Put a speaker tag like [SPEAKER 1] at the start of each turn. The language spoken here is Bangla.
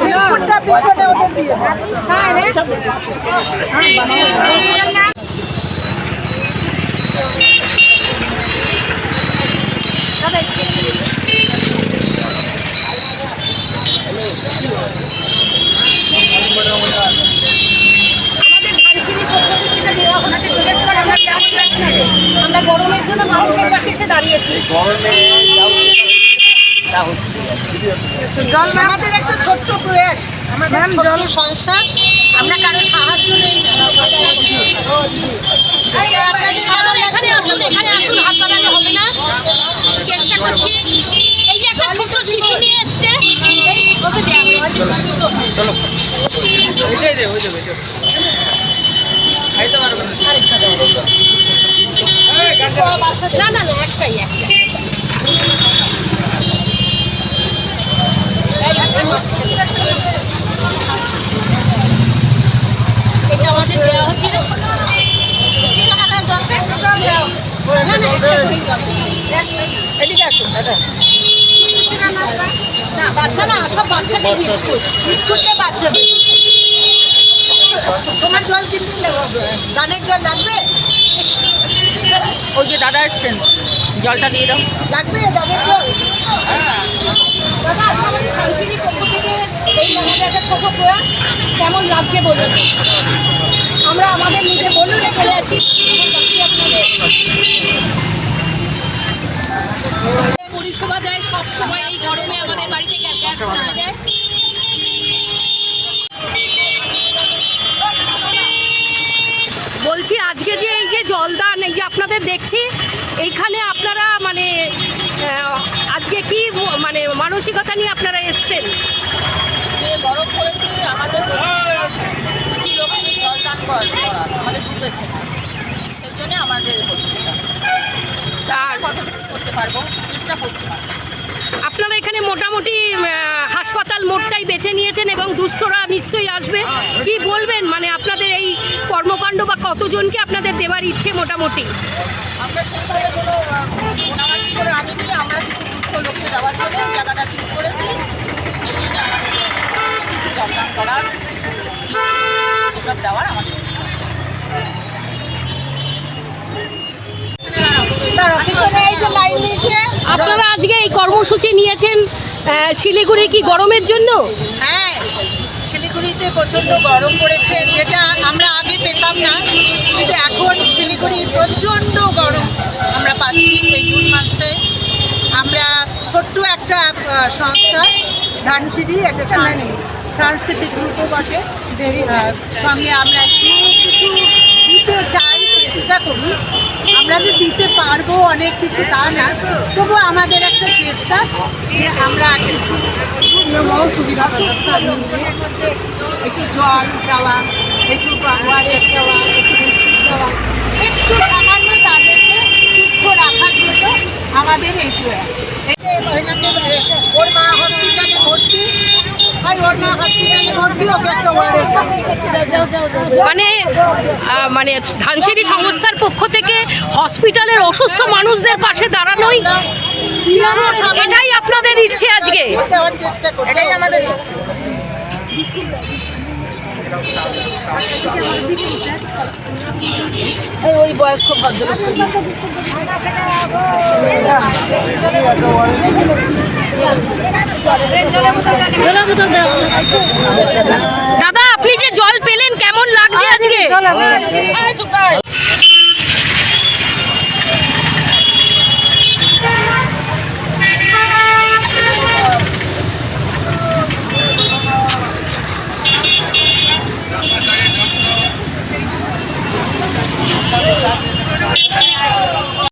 [SPEAKER 1] বিস্কুটটা পিছনে ওদের দিয়ে
[SPEAKER 2] আমাদের ধানসিঁড়ির পক্ষ থেকে এটা দেওয়া হচ্ছে জিজ্ঞেস করে আমরা কেমন লাগছে আমরা গরমের জন্য মানুষের পাশে এসে দাঁড়িয়েছি।
[SPEAKER 1] আমাদের একটা ছোট্ট প্রয়াস। আমাদের ছোট্ট সংস্থা। আমরা কারও সাহায্য নেই। না
[SPEAKER 2] আপনাদের আপনারা এখানে আসুন এখানে আসুন হাত বাড়ালে হবে না। চেষ্টা করছি। এই যে একটা ছোট শিশু নিয়ে এসছে। ওকে দেওয়া না না না একটাই একটাই। এটা আমাদের দেওয়া হচ্ছিল। না না একটা করেই দেওয়া হচ্ছে। এদিকে আসুন দাদা।
[SPEAKER 1] না বাচ্চা
[SPEAKER 2] না না সব বাচ্চাদের বিস্কুট।
[SPEAKER 1] বিস্কুটটা বাচ্চাদের। তোমার জল কিন্তু গানের জল লাগবে?
[SPEAKER 2] ওই যে দাদা এসছেন, জলটা দিয়ে দাও।
[SPEAKER 1] লাগবে?
[SPEAKER 2] কেমন লাগছে বলুন? আমরা আমাদের নিজে বলুন চলে আসি? পরিষেবা দেয়, সব সময় এই গরমে আমাদের বাড়িতে দেয়। এই যে আপনাদের দেখছি এইখানে আপনারা মানে আজকে কি মানে মানসিকতা নিয়ে আপনারা এসছেন?
[SPEAKER 3] গরম পড়েছে আমাদের প্রচেষ্টা কিছু লোককে জলদান কর- করা আমাদের গ্রুপের থেকে সেই জন্য আমাদের প্রচেষ্টা।
[SPEAKER 2] আর
[SPEAKER 3] কতটুকু করতে পারব চেষ্টা করছি।
[SPEAKER 2] আপনারা এখানে মোটামুটি হাসপাতাল মোড়টাই বেছে নিয়েছেন এবং দুস্থরা নিশ্চয়ই আসবে। কি বলবেন? মানে আপনাদের এই কর্মকাণ্ড বা কতজনকে আপনাদের দেওয়ার ইচ্ছে মোটামুটি?
[SPEAKER 3] আমরা সেইভাবে কোনো আহ, মোটামুটি করে আনিনি। আমরা কিছু সুস্থ লোককে দেওয়ার জন্য জায়গাটা চুজ করেছি। এই জন্য আমাদের কিছু জলদান করার এসব দেওয়ার আমাদের ইচ্ছা।
[SPEAKER 1] পিছনে এই যে লাইন নিয়েছে
[SPEAKER 2] আপনারা আজকে এই কর্মসূচি নিয়েছেন। শিলিগুড়ি কি গরমের জন্য?
[SPEAKER 1] হ্যাঁ শিলিগুড়িতে প্রচণ্ড গরম পড়েছে, যেটা আমরা আগে পেতাম না, কিন্তু এখন শিলিগুড়ি প্রচণ্ড গরম আমরা পাচ্ছি এই জুন মাসটায়। আমরা ছোট্ট একটা সংস্থা, ধানসিঁড়ি, একটা সাংস্কৃতিক গ্রুপও বটে। সঙ্গে আমরা কিছু দিতে চাই, চেষ্টা করি। আমরা যে দিতে পারব অনেক কিছু তা না তবু আমাদের একটা চেষ্টা যে আমরা কিছু অসুস্থ লোকজনের মধ্যে একটু জল দেওয়া, একটু ওয়ারেস দেওয়া, একটু বিস্কিট দেওয়া একটু সামান্য তাদেরকে সুস্থ রাখার জন্য আমাদের এই প্রয়াস। এই যে মহিলাকে এ, ওর মা হসপিটালে ভর্তি ভাই ওর মা হসপিটালে ভর্তি ওকে একটা ওয়ারেস দিচ্ছে
[SPEAKER 2] মানে মানে ধানসিঁড়ি সংস্থার পক্ষ থেকে হসপিটালের অসুস্থ মানুষদের পাশে দাঁড়ানোই এটাই আপনাদের ইচ্ছে আজকে।
[SPEAKER 1] দেওয়ার চেষ্টা করি
[SPEAKER 3] এটাই আমাদের ওই বয়স্ক ভদ্রলোক।
[SPEAKER 2] দাদা আপনি যে জল পেলেন কেমন লাগছে আজকে?